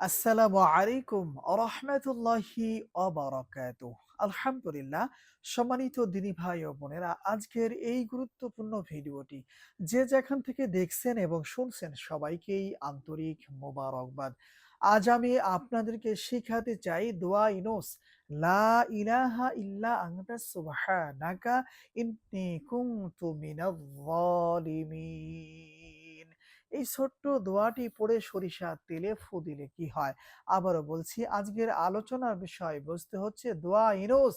আসসালামু আলাইকুম রহমতুল্লাহি অবরাকাত আলহামদুলিল্লাহ, সম্মানিত দিনী ভাই ও বোনেরা, আজকের এই গুরুত্বপূর্ণ ভিডিওটি যে যেখান থেকে দেখছেন এবং শুনছেন সবাইকেই আন্তরিক মোবারকবাদ। আজ আমি আপনাদেরকে শিখাতে চাই দোয়া ইনোস, লা ইলাহা ইল্লা আনতা সুবহানাকা ইন্নী কুনতু মিনাজ জালিমিন এই ছোট্ট দোয়াটি পড়ে সরিষা তেলে ফু দিলে কি হয়? আবারও বলছি, আজকের আলোচনার বিষয় বুঝতে হচ্ছে দোয়া ইনোস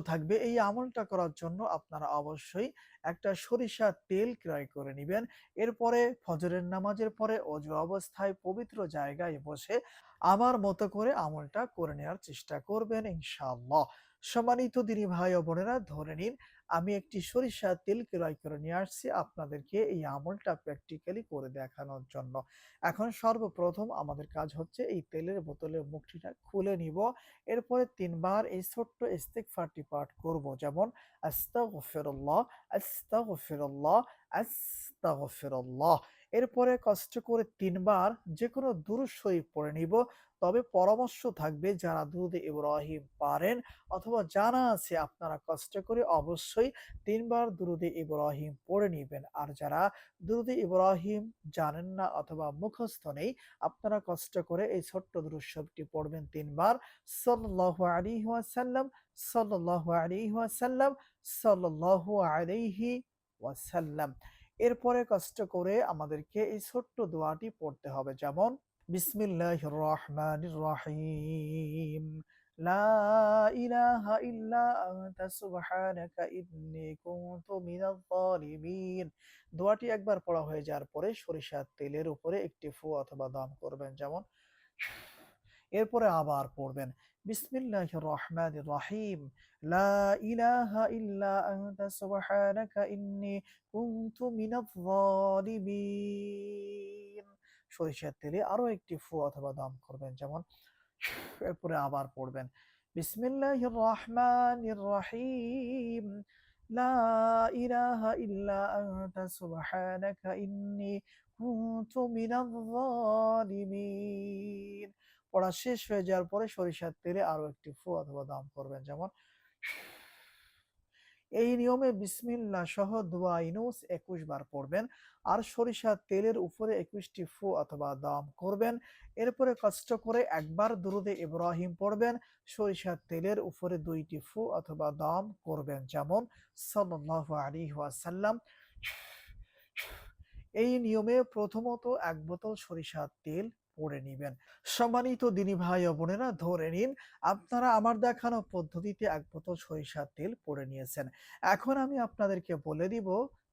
থাকবে। এই আমলটা করার জন্য আপনারা অবশ্যই একটা সরিষা তেল ক্রয় করে নেবেন। এরপরে ফজরের নামাজের পরে অজু অবস্থায় পবিত্র জায়গায় বসে আমার মতো করে আমলটা করে নেওয়ার চেষ্টা করবেন ইনশাআল্লাহ। সম্মানিত দিনী ভাই ও বোনেরা, ধরে নিন আমি একটি সরিষার তেল ক্রয় করে নিয়ে আসছি আপনাদেরকে এই আমলটা প্র্যাকটিক্যালি করে দেখানোর জন্য। এখন সর্বপ্রথম আমাদের কাজ হচ্ছে এই তেলের বোতলের মুখটিটা খুলে নিব। এরপরে তিনবার এই ছোট্ট ইস্তেকফারটি পাঠ করব। যেমন আস্তা গফিরল্লাহ আস্তা আস্তাগফিরুল্লাহ আস্তাগফিরুল্লাহ আস্তাগফিরুল্লাহ। এরপরে কষ্ট করে তিনবার যে কোনো দুরূদ পড়ে নিব। তবে পরামর্শ থাকবে যারা দুরুদে ইব্রাহিম পারেন অথবা জানা আছে আপনারা কষ্ট করে অবশ্যই তিনবার দুরুদে ইব্রাহিম পড়ে নিবেন। আর যারা দুরুদে ইব্রাহিম জানেন না অথবা মুখস্থ নেই, আপনারা কষ্ট করে এই ছোট্ট শরীফটি পড়বেন তিনবার। সাল্লাল্লাহু আলাইহি ওয়াসাল্লাম, সাল্লাল্লাহু আলাইহি ওয়াসাল্লাম, সাল্লাল্লাহু আলাইহি ওয়াসাল্লাম। এরপরে কষ্ট করে আমাদেরকে এই ছোট্ট দোয়াটি পড়তে হবে। যেমন, বিসমিল্লাহির রহমানির রহিম। দোয়াটি একবার পড়া হয়ে যাওয়ার পরে সরিষার তেলের উপরে একটি ফু অথবা দম করবেন। যেমন, এরপরে আবার পড়বেন বিসমিল্লাহির রহমানির রহিম। লা ইলাহা ইল্লা আনতা, সুবহানাকা ইন্নী কুনতু মিনাজ জালিমিন সরিষার তেলে আরও একটি ফু অথবা দম করবেন, যেমন এরপরে আবার পড়বেন, বিসমিল্লাহির রহমানির রহিম। লা ইলাহা ইল্লা আনতা, সুবহানাকা ইন্নী কুনতু মিনাজ জালিমিন পড়া শেষ হয়ে যাওয়ার পরে সরিষার তেলে আরও একটি ফু অথবা দম করবেন। যেমন এই নিয়মে বিসমিল্লাহ সহ দোয়া ইনুস একুশ বার পড়বেন আর সরিষার তেলের উপরে একুশটি ফু অথবা দম করবেন। এরপরে কষ্ট করে একবার দুরুদে ইব্রাহিম পড়বেন, সরিষার তেলের উপরে দুইটি ফু অথবা দম করবেন। যেমন সাল্লাল্লাহু আলাইহি ওয়াসাল্লাম। এই নিয়মে প্রথমত এক বোতল সরিষার তেল পড়ে নিবেন। সম্মানিত দিনী ভাই ও বোনেরা, ধরে নিন আপনারা আমার দেখানো পদ্ধতিতে এক বোতল সরিষার তেল পড়ে নিয়েছেন। এখন আমি আপনাদেরকে বলে দিব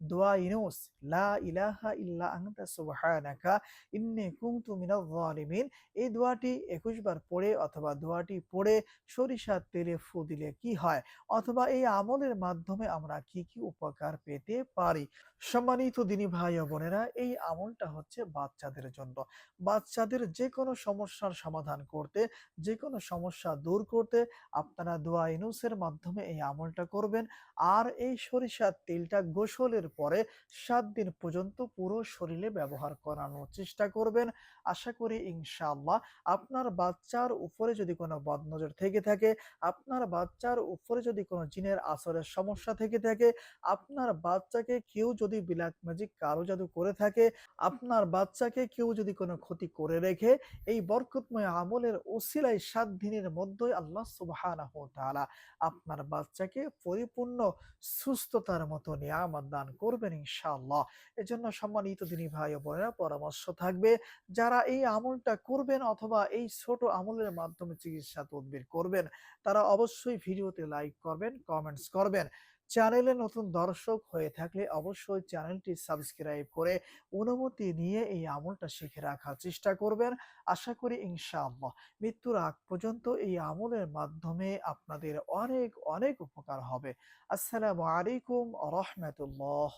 দোয়া ইনুস লা ইলাহা ইল্লা আনতা সুবহানাকা ইন্নী কুনতু মিনাজ জালিমিন এই দোয়াটি 21 বার পড়ে অথবা দোয়াটি পড়ে সরিষার তেলে ফু দিলে কি হয়? অথবা এই আমলের মাধ্যমে আমরা কি কি উপকার পেতে পারি? সম্মানিত দিনী ভাই ও বোনেরা, এই আমলটা হচ্ছে বাচ্চাদের জন্য। বাচ্চাদের যে কোনো সমস্যার সমাধান করতে যে কোনো সমস্যা দূর করতে আপনারা দোয়া ইনুসের মাধ্যমে এই আমলটা করবেন। আর এই সরিষার তেলটা গোসলের পরে সাত দিন পর্যন্ত পুরো শরীরে ব্যবহার করানোর চেষ্টা করবেন। আশা করি ইনশাআল্লাহ আপনার বাচ্চার উপরে যদি কোনো বদনজর থেকে থাকে, আপনার বাচ্চার উপরে যদি কোনো জিনের আসরের সমস্যা থেকে থাকে, আপনার বাচ্চাকে কেউ যদি বিলাক ম্যাজিক কারও জাদু করে থাকে, আপনার বাচ্চাকে কেউ যদি কোনো ক্ষতি করে রেখে, এই বরকতময় আমলের ওসিলায় সাত দিনের মধ্যেই আল্লাহ তাআলা আপনার বাচ্চাকে পরিপূর্ণ সুস্থতার মতো নিয়ামত দান করবেন ইনশাআল্লাহ। এজন্য সম্মানিত দিনী ভাই ও বোনেরা, পরামর্শ থাকবে যারা এই আমলটা করবেন অথবা এই ছোট আমলের মাধ্যমে চিকিৎসা তদবির করবেন, তারা অবশ্যই ভিডিওতে লাইক করবেন, কমেন্টস করবেন। চ্যানেলে নতুন দর্শক হয়ে থাকলে অবশ্যই চ্যানেলটি সাবস্ক্রাইব করে অনুমতি নিয়ে এই আমলটা শিখে রাখার চেষ্টা করবেন। আশা করি ইনশাআল্লাহ মৃত্যুর আগ পর্যন্ত এই আমলের মাধ্যমে আপনাদের অনেক অনেক উপকার হবে। আসসালামু আলাইকুম রহমতুল্লাহ।